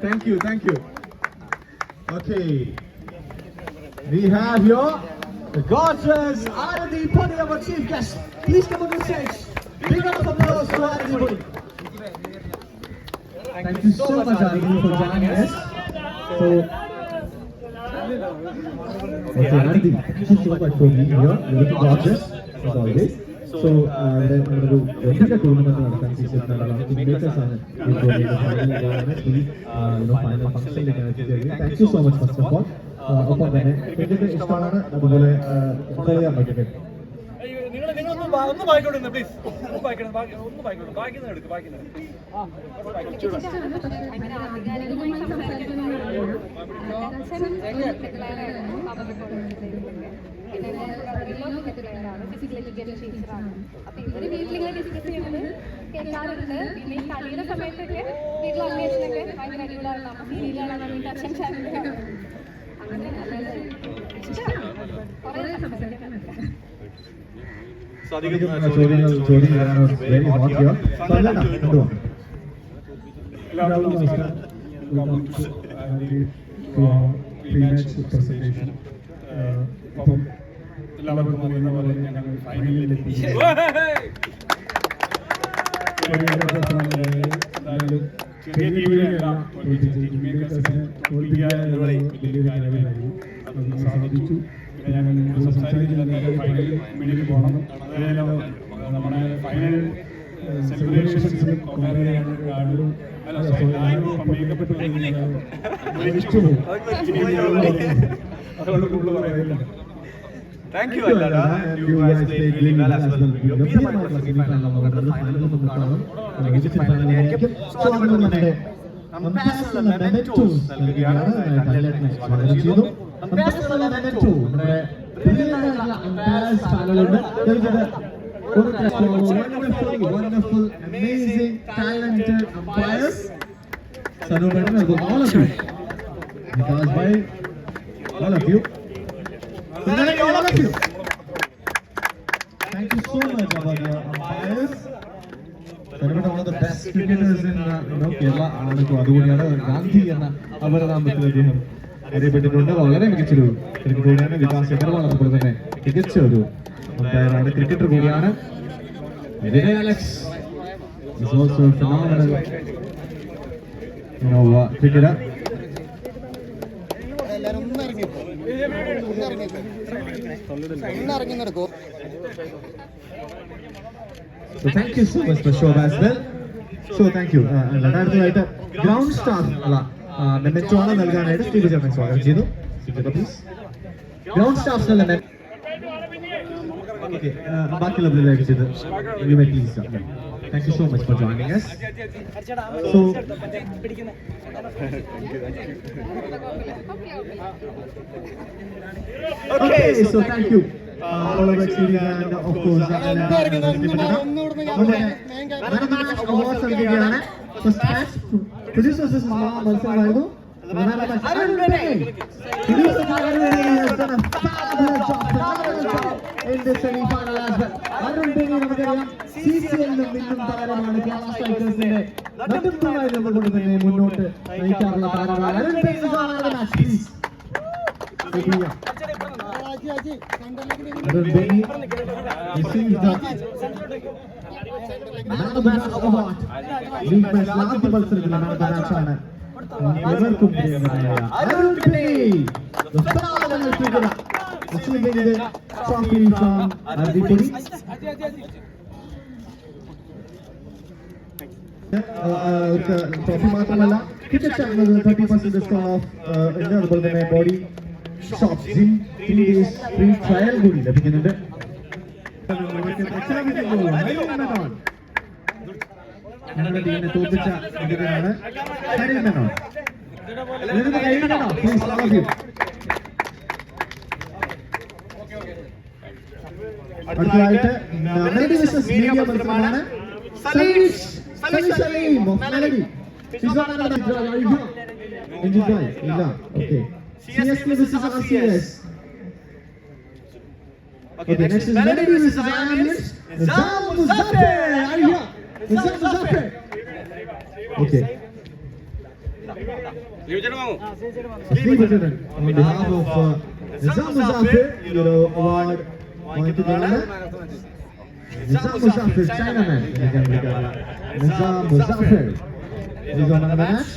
Thank you, thank you. Okay. We have here the Godress Arati our chief guest. Please come on the stage. Big applause for Arati Puri. Thank you so much, Arati, for joining us. So, Okay, Arati, thank you so much for being here. You're gorgeous, as always. So, അവിടെ നമ്മളൊരു വലിയ tournament നടത്താൻ season makers ആണ് final ഫംഗ്ഷനിലേക്കാണ് എത്തിച്ചേരുന്നത് thank you so much first of all ഒപ്പം തന്നെ cricket ഇഷ്ടമാണ് അതുപോലെ ചെയ്യാൻ പറ്റുന്നത് ഒന്ന് വായിക്കോട്ടെ പ്ലീസ് ഒന്ന് വായിക്കണം ഒന്ന് വായിക്കോട്ടെ ബാക്കി നിന്ന് എടുക്ക് ആ നിന്ന് അങ്ങനെ ആധികാരികമായി സംസാരിക്കുന്നതാണ് ഫിസിക്കൽ എഡ്യൂക്കേഷൻ ടീച്ചറാണ് അപ്പൊ ഇവർ വീട്ടിലിങ്ങനെ ഡിസ്കസ് ചെയ്യുന്നത് കേൾക്കാറുണ്ട്. പിന്നെ ഈ കളിയുടെ സമയത്തൊക്കെ വീട്ടിൽ അന്വേഷണമൊക്കെ ഭയങ്കര അടിപൊളിയാണ്. അപ്പൊ സീരിയലാണ് വേണ്ടിയിട്ട് അച്ഛൻ ചാനൽ അങ്ങനെ നല്ല ഇഷ്ടമാണ്. കുറേ സംസാരിക്കാനുണ്ട് എല്ലാവർക്കും നമസ്കാരം. വെൽക്കം ടു പ്രീമാച്ച് പ്രസന്റേഷൻ അപ്പം എല്ലാവർക്കും അറിയുന്ന പോലെ ഞങ്ങൾ ഫൈനലിൽ എത്തി. ചെറിയ തോൽപ്പിച്ചത് ടീം മേക്കേഴ്സിനെ തോൽപ്പിക്കുക എന്നുള്ളത് വലിയൊരു കാര്യമായിരുന്നു. അത് നമുക്ക് സാധിച്ചു. പിന്നെ ഞങ്ങൾ നിങ്ങൾ സംസാരിക്കുന്ന എന്തായാലും ഫൈനൽ മുന്നിൽ പോകണം. നമ്മുടെ ഫൈനൽ സെലിബ്രേഷൻസ് മരിച്ചു അതുകൊണ്ട് കൂടുതൽ പറയുന്നില്ല. Thank you അല്ലാടാ you guys played really well as well ഗംഭീരമായിട്ടുള്ള സെമിഫൈനൽ നമുക്ക് ഫൈനൽ നമുക്ക് കാണും മികച്ച ഫൈനൽ ആയിരിക്കും സോ അതുകൊണ്ട് തന്നെ അംബാസഡർ മെമെന്റോസ് നൽകുകയാണ് സ്വാഗതം ചെയ്യുന്നു അംബാസഡർ മെമെന്റോ നമ്മുടെ ബ്രില്യന്റ് അംബാസ് പാനലുണ്ട് ഒരു wonderful wonderful amazing talented umpires Sanu madam all of you because by all of you. All of you. Thank you so much your umpires. Best cricketers in uh, you know, Kerala ആണെന്നും അതുകൂടിയാണ് ഗാന്ധി എന്ന അപരനാമത്തിൽ അദ്ദേഹം അറിയപ്പെട്ടിട്ടുണ്ട് വളരെ മികച്ചൊരു cricket കൂടിയാണ് വികാസ് അഗർവാൾ അതുപോലെ തന്നെ മികച്ച ഒരു അമ്പയറാണ് ക്രിക്കറ്റർ കൂടിയാണ് Alex is also a uh. എല്ലാരും ഒന്ന് ഇറങ്ങിപ്പോ ഒന്ന് ഇറങ്ങിപ്പോ ഒന്ന് ഇറങ്ങി നടക്കോ. So thank you so much for show as well. So thank you. Uh, രണ്ടാമതായിട്ട് ഗ്രൗണ്ട് സ്റ്റാർ അല്ല മെമെന്റോ ആണ് നൽകാനായിട്ട് സ്റ്റീവ് ചേർന്ന് സ്വാഗതം ചെയ്തു please ground സ്റ്റാഫ്സിനുള്ള may please thank you so much for joining us so Okay, so thank you. Uh, all of us here and of course, ഒന്ന് ഇറങ്ങി ഒന്ന് ഇവിടുന്ന് ഞാൻ മെയിൻ മാച്ച് അവാർഡ്സ് നൽകുകയാണ് ഫസ്റ്റ് മാച്ച് പ്രൊഡ്യൂസേഴ്സ് മത്സരമായിരുന്നു മുന്നോട്ട് നയിക്കാറുള്ള താരമാണ് അരുൺ മാച്ച് പ്ലീസ് ആജി ആജി സെന്ററിലേക്ക് Arun Benny receives the Man of the Match Award. League match last മത്സരത്തിൽ Man of the Match ആണ് എവർക്കും പ്രിയങ്കരനായ Arun. The phenomenal Receiving the trophy from Ardipuri. Trophy മാത്രമല്ല ക്രിക്കറ്റ് ചാനൽ തേർട്ടി ഓഫ് ഉണ്ട് അതുപോലെ തന്നെ body shop gym three days free trial കൂടി ലഭിക്കുന്നുണ്ട് ഞങ്ങളുടെ ടീമിനെ തോൽപ്പിച്ച ക്രിക്കറ്ററാണ് Hari Menon please love you അടുത്തതായിട്ട് മെലഡി വിസസ് മീഡിയ മത്സരമാണ് Saleesh Saleesh Saleem of melody She's not another job. Are you here? Engine drive? ഇല്ല. Okay. CSK versus RCS. Okay, next is Melody versus Iron Nizam Muzaffar. Are you here? Nizam Muzaffar. Okay Sreebhadran on behalf of uh, Nizam Musafir euro award வாங்கிட்டதுனால Nizam Musafir China man Nizam Musafir is on the match